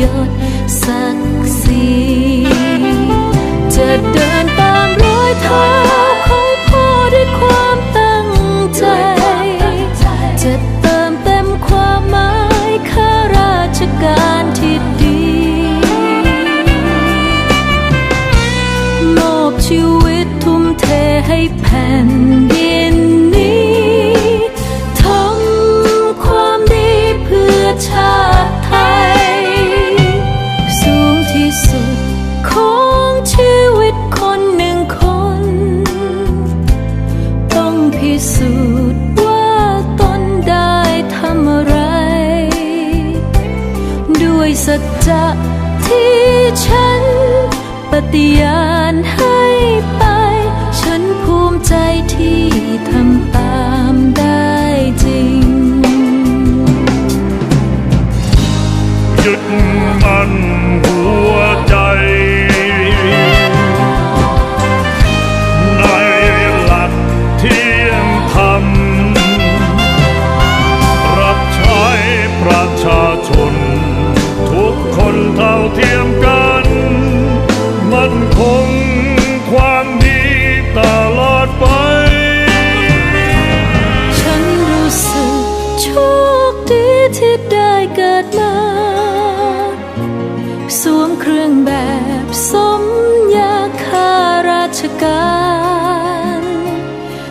ติ สัจจะที่ฉันปฏิญาณ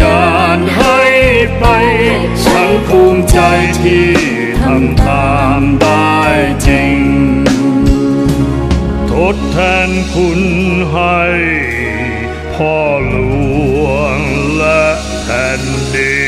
ยานให้ไป ฉันภูมิใจที่ทำตามได้จริง ทดแทนคุณให้พ่อหลวงและแผ่นดิน